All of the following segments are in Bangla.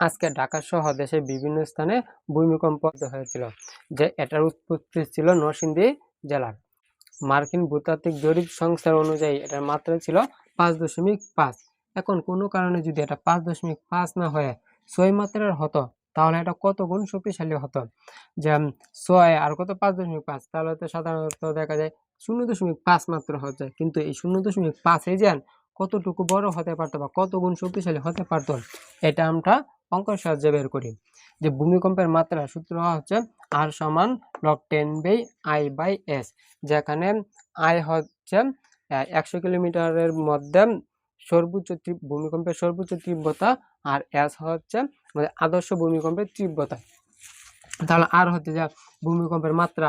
আজকে ঢাকা সহ দেশের বিভিন্ন স্থানে ভূমিকম্প হয়েছিল, যে এটার উৎপত্তি ছিল নরসিংদী জেলার। মার্কিন ভূতাত্ত্বিক জরিপ সংস্থার অনুযায়ী এটার মাত্রা ছিল পাঁচ দশমিক পাঁচ। এখন কোনো কারণে যদি এটা পাঁচ দশমিক পাঁচ না হয়ে ছয় মাত্রার হতো, তাহলে এটা কত গুণ শক্তিশালী হতো? যে ছয় আর কত পাঁচ দশমিক পাঁচ? তাহলে তো সাধারণত দেখা যায় শূন্য দশমিক পাঁচ মাত্র যায় কিন্তু এই শূন্য দশমিক পাঁচ এই যে কতটুকু বড় হতে পারতো বা কত গুণ শক্তিশালী হতে পারতো, এটা আমরা অঙ্কের সাহায্যে বের করি। যে ভূমিকম্পের মাত্রা সূত্র হচ্ছে আর সমান log ten by I by S যেখানে আই হচ্ছে একশো কিলোমিটারের মধ্যে সর্বোচ্চ ভূমিকম্পের সর্বোচ্চ তীব্রতা আর এস হচ্ছে আমাদের আদর্শ ভূমিকম্পের তীব্রতা। তাহলে আর হচ্ছে যে ভূমিকম্পের মাত্রা।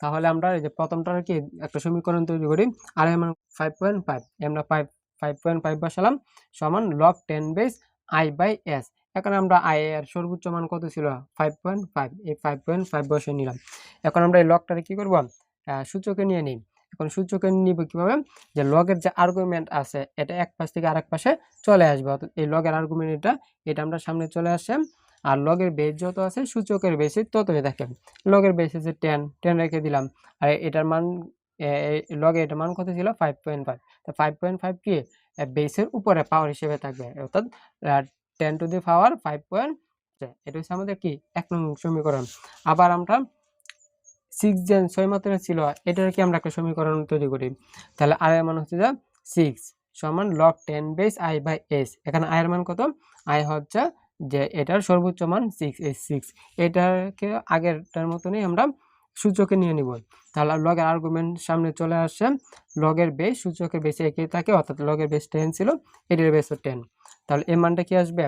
তাহলে আমরা এই যে প্রথমটার কি একটা সমীকরণ তৈরি করি আর এর মান ফাইভ পয়েন্ট ফাইভ আমরা ফাইভ ফাইভ পয়েন্ট ফাইভ বসালাম সমান log ten base I by S এখন আমরা আই এর সর্বোচ্চ মান কত ছিল? ফাইভ পয়েন্ট ফাইভ এই ফাইভ পয়েন্ট ফাইভ বসে নিলাম। এখন আমরা এই লগটারে কি করব? সূচকে নিয়ে নিই। এখন সূচকে নিব কীভাবে? যে লগের যে আর্গুমেন্ট আছে, এটা এক পাশ থেকে আরেক পাশে চলে আসবে। অর্থাৎ এই লগের আর্গুমেন্ট এটা এটা আমরা সামনে চলে আসে আর লগের বেস যত আছে, সূচকের বেসে ততই থাকে লগের বেসে যে টেন টেন রেখে দিলাম। আর এটার মান লগে এটার মান কত ছিল? ফাইভ পয়েন্ট ফাইভ তো ফাইভ পয়েন্ট ফাইভ কি? বেসের উপরে পাওয়ার হিসেবে থাকবে। অর্থাৎ ten to the power five point এটা হচ্ছে আমাদের কি? এক নং সমীকরণ। আবার আমরা সিক্স জেন ছয় মাত্রা ছিল, এটার কি আমরা একটা সমীকরণ তৈরি করি? তাহলে আর এর মান হচ্ছে যে? সিক্স সমান log ten base I by S এখানে আয়ের মান কত? আই হচ্ছে যে, এটার সর্বোচ্চ মান সিক্স এস সিক্স এটাকে আগেরটার মতনই আমরা সূচকে নিয়ে নিব। তাহলে লগের আর্গুমেন্ট সামনে চলে আসছে। লগের বেস সূচকের বেসে একই থাকে, অর্থাৎ লগের বেস টেন ছিল, এটার বেসও টেন তাহলে এই মানটা কি আসবে?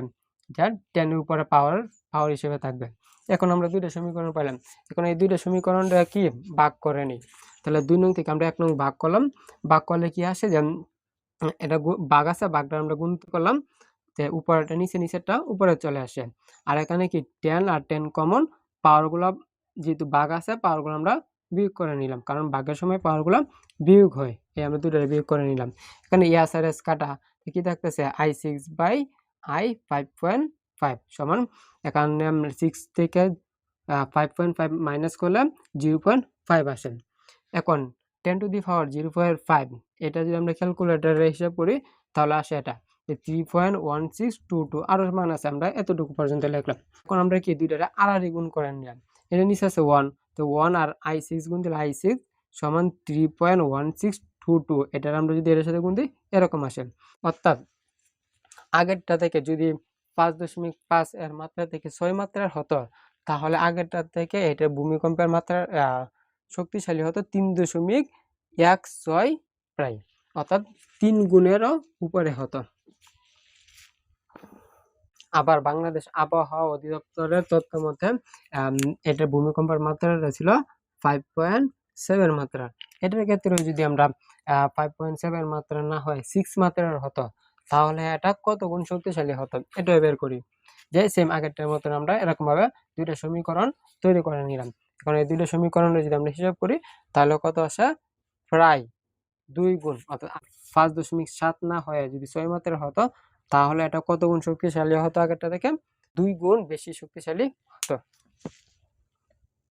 যা টেনের উপরে পাওয়ার পাওয়ার হিসেবে থাকবে। এখন আমরা দুইটা সমীকরণ পেলাম এখন এই দুইটা সমীকরণটা কি? ভাগ করে নিই। তাহলে দুই নং থেকে আমরা এক নং ভাগ করলাম। ভাগ করলে কি আসে? যে এটা ভাগ আছে, ভাগটা আমরা গুণ করলাম। যে উপরেটা নিচে, নিচেরটা উপরে চলে আসে। আর এখানে কি টেন আর টেন কমন পাওয়ারগুলো যেহেতু বাঘ আছে পাওয়ারগুলো আমরা বিয়োগ করে নিলাম। কারণ বাঘের সময় পাওয়ারগুলো বিয়োগ হয়, এই আমরা দুটোরে বিয়োগ করে নিলাম। এখানে ইয়াস আর এস কাটা কি থাকতেছে? I six by I five point five সমান, এখানে সিক্স থেকে ফাইভ পয়েন্ট ফাইভ মাইনাস করলে জিরো পয়েন্ট ফাইভ আসে। এখন ten to the power zero point five এটা যদি আমরা ক্যালকুলেটারে হিসাব করি, তাহলে আসে এটা। Three point one six two two আরও মান আছে আমরা এতটুকু পর্যন্ত লিখলাম। এখন আমরা কি দুইটারে আড়াআড়ি গুণ করে নিলাম। এটা নিচে আছে ওয়ান তো ওয়ান আর আই সিক্স গুণ দিলে আই সিক্স সমান three point one six two two এটার আমরা যদি এর সাথে গুণ দিই, এরকম আসে। অর্থাৎ আগেরটা থেকে যদি পাঁচ দশমিক পাঁচ এর মাত্রা থেকে ছয় মাত্রার হতো, তাহলে আগেরটা থেকে এটা ভূমিকম্পের মাত্রা শক্তিশালী হতো তিন দশমিক এক ছয় প্রায় অর্থাৎ তিন গুণেরও উপরে হতো। আবার বাংলাদেশ আবহাওয়া অধিদপ্তরের তথ্য মতে এটার ভূমিকম্পের মাত্রাটা ছিল ফাইভ পয়েন্ট সেভেন মাত্রা। এটার ক্ষেত্রে যদি আমরা ফাইভ পয়েন্ট সেভেন মাত্রা না হয় সিক্স মাত্রার হতো, তাহলে এটা কত গুণ শক্তিশালী হতো, এটাও বের করি। যে সেম আগেরটার মতন আমরা এরকমভাবে দুইটা সমীকরণ তৈরি করে নিলাম। এখন এই দুইটা সমীকরণের যদি আমরা হিসাব করি, তাহলে কত আসে? প্রায় দুই গুণ অর্থাৎ পাঁচ দশমিক সাত না হয়ে যদি ছয় মাত্রার হতো, তাহলে এটা কত গুণ শক্তিশালী হতো? আগেরটা থেকে দুই গুণ বেশি শক্তিশালী হতো।